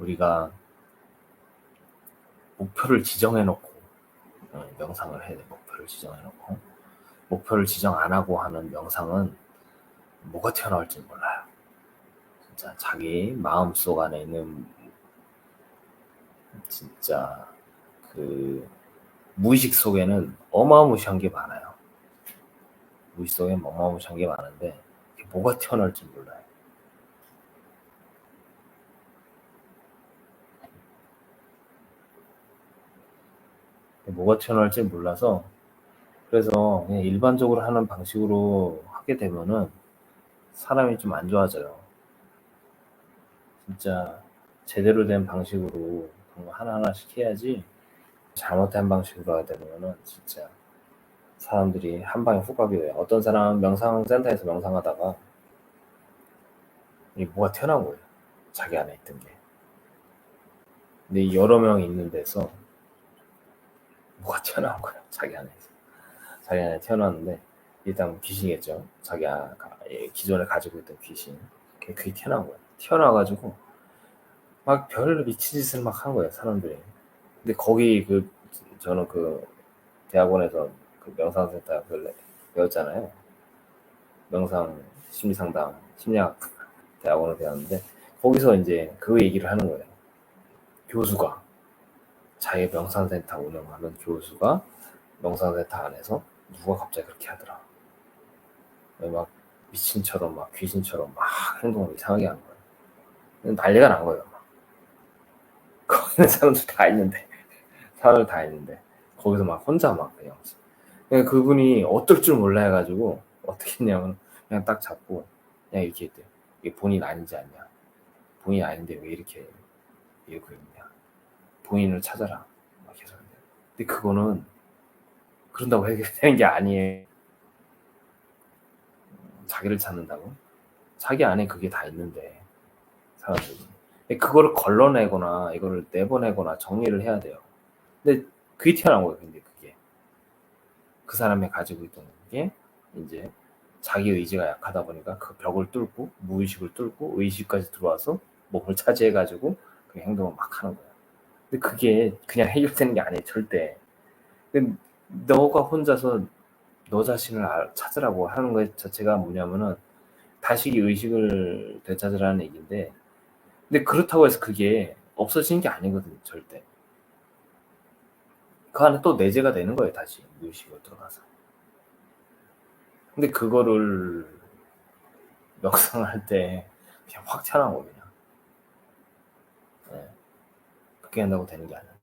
우리가 목표를 지정해 놓고 어, 명상을 해야 돼. 목표를 지정해 놓고 목표를 지정 안 하고 하는 명상은 뭐가 튀어나올지 몰라요. 진짜 자기 마음속 안에 있는 진짜 그 무의식 속에는 어마무시한 게 많아요. 무의식 속에는 어마무시한 게 많은데 뭐가 튀어나올지 몰라요. 뭐가 튀어나올지 몰라서 그래서 그냥 일반적으로 하는 방식으로 하게 되면은 사람이 좀 안 좋아져요. 진짜 제대로 된 방식으로 그런 거 하나하나씩 해야지 잘못된 방식으로 하게 되면은 진짜 사람들이 한 방에 훅 가게 돼요. 어떤 사람은 명상센터에서 명상하다가 이 뭐가 튀어나온 거예요. 자기 안에 있던 게. 근데 여러 명이 있는 데서 뭐가 튀어나온 거예요. 자기 안에서. 자기 안에 튀어나왔는데 일단 귀신이겠죠. 자기 아, 예, 기존에 가지고 있던 귀신. 그게, 튀어나온 거예요. 튀어나와가지고 막 별 미친 짓을 막 한 거예요. 사람들이. 근데 거기 그 저는 그 대학원에서 그 명상센터 그 배웠잖아요. 명상 심리상담 심리학 대학원을 배웠는데 거기서 이제 그 얘기를 하는 거예요. 교수가 자기 명상센터 운영하는 교수가 명상센터 안에서 누가 갑자기 그렇게 하더라. 막 미친처럼 막 귀신처럼 막 행동을 이상하게 하는 거예요. 난리가 난 거예요. 막. 거기 있는 사람들 다 있는데 사람들 다 있는데 거기서 막 혼자 막 그냥 그러니까 그분이 어떨 줄 몰라 해가지고 어떻게 했냐면 그냥 딱 잡고 그냥 이렇게 했대요. 이게 본인 아닌지 아니냐. 본인 아닌데 왜 이렇게 이러고 있냐. 본인을 찾아라. 막 계속. 근데 그거는 그런다고 해결되는 게 아니에요. 자기를 찾는다고? 자기 안에 그게 다 있는데 사람들이. 그거를 걸러내거나 이거를 내보내거나 정리를 해야 돼요. 근데 그게 튀어나온 거예요. 근데 그게 그 사람이 가지고 있던 게 이제 자기 의지가 약하다 보니까 그 벽을 뚫고 무의식을 뚫고 의식까지 들어와서 몸을 차지해가지고 그 행동을 막 하는 거예요. 근데 그게 그냥 해결되는 게 아니에요, 절대. 근데 너가 혼자서 너 자신을 알- 찾으라고 하는 것 자체가 뭐냐면은 다시 의식을 되찾으라는 얘기인데, 근데 그렇다고 해서 그게 없어지는 게 아니거든요, 절대. 그 안에 또 내재가 되는 거예요, 다시 무의식으로 들어가서. 근데 그거를 명상할 때 그냥 확 튀어나온 거 그냥. 예. 그렇게 한다고 되는 게 아니야.